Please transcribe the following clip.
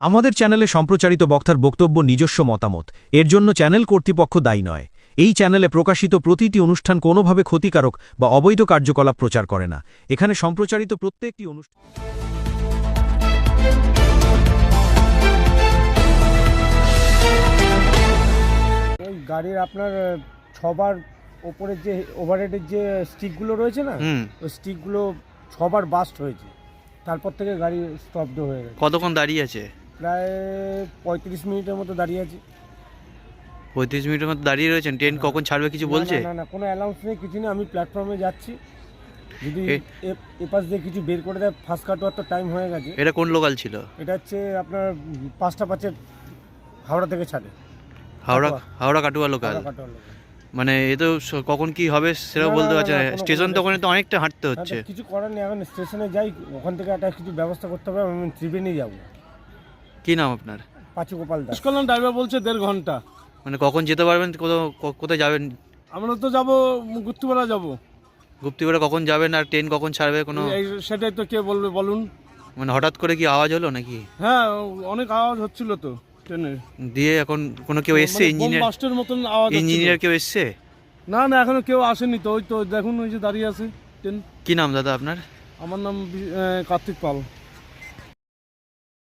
আমাদের চ্যানেলে সম্প্রচারিত বক্তার বক্তব্য নিজস্ব মতামত। এর জন্য চ্যানেল কর্তৃপক্ষ দায়ী নয়। এই চ্যানেলে প্রকাশিত প্রতিটি অনুষ্ঠান কোনোভাবে ক্ষতিকারক বা অবৈধ কার্যকলাপ প্রচার করে না। এখানে সম্প্রচারিত প্রত্যেকটি অনুষ্ঠান ওই গাড়ির আপনার ছবার ওপরের যে ওভারহেডের যে স্টিকগুলো রয়েছে না হুম। ওই স্টিকগুলো ছবার বাস্ট হয়েছে। তারপর থেকে গাড়ি স্তব্ধ হয়ে গেছে। কতক্ষণ দাঁড়িয়ে আছে? প্রায় পঁয়ত্রিশ মিনিটের মতো দাঁড়িয়ে আছি। পঁয়ত্রিশ মিনিটের মতো দাঁড়িয়ে রয়েছেন? ট্রেন কখন ছাড়বে কিছু বলছে? না কোনো অ্যালাউন্স নেই কিছু নেই আমি প্ল্যাটফর্মে যাচ্ছি। যদি এপাশ দিয়ে কিছু বের করে দেয় ফার্স্ট কাটোয়ার তো টাইম হয়ে গেছে। এটা কোন লোকাল ছিল? এটা হচ্ছে আপনার পাঁচটা পাঁচের হাওড়া থেকে ছাড়ে। হাওড়া হাওড়া কাটুয়া লোকাল মানে এ তো কখন কি হবে সেটাও বলতে পারছে না, স্টেশন তো ওখানে তো অনেকটা হাঁটতে হচ্ছে। কিছু করার নেই এখন স্টেশনে যাই ওখান থেকে একটা কিছু ব্যবস্থা করতে হবে আমি ট্রিপে যাব। কি নাম আপনার? পাঁচু গোপাল দাস। করলাম ড্রাইভার বলছে দেড় ঘণ্টা। মানে কখন যেতে পারবেন কোথাও ক- কোথায় যাবেন? আমরা তো যাব গুপ্তিপাড়া যাব। গুপ্তিপাড়া কখন যাবেন আর ট্রেন কখন ছাড়বে কোনো? এই সেটাই তো কে বলবে বলুন। মানে হঠাৎ করে কি আওয়াজ হলো নাকি? হ্যাঁ অনেক আওয়াজ হচ্ছিল তো ট্রেনের দিয়ে এখন কোনো কেউ এসছে মানে ইঞ্জিনিয়ার? বাস্টের মতন আওয়াজ হচ্ছিল। ইঞ্জিনিয়ার কেউ এসছে? না না এখনও কেউ আসেনি তো ওই তো দেখুন ওই যে দাঁড়িয়ে আছে ট্রেন। কি নাম দাদা আপনার? আমার নাম বি- আহ, কার্তিক পাল।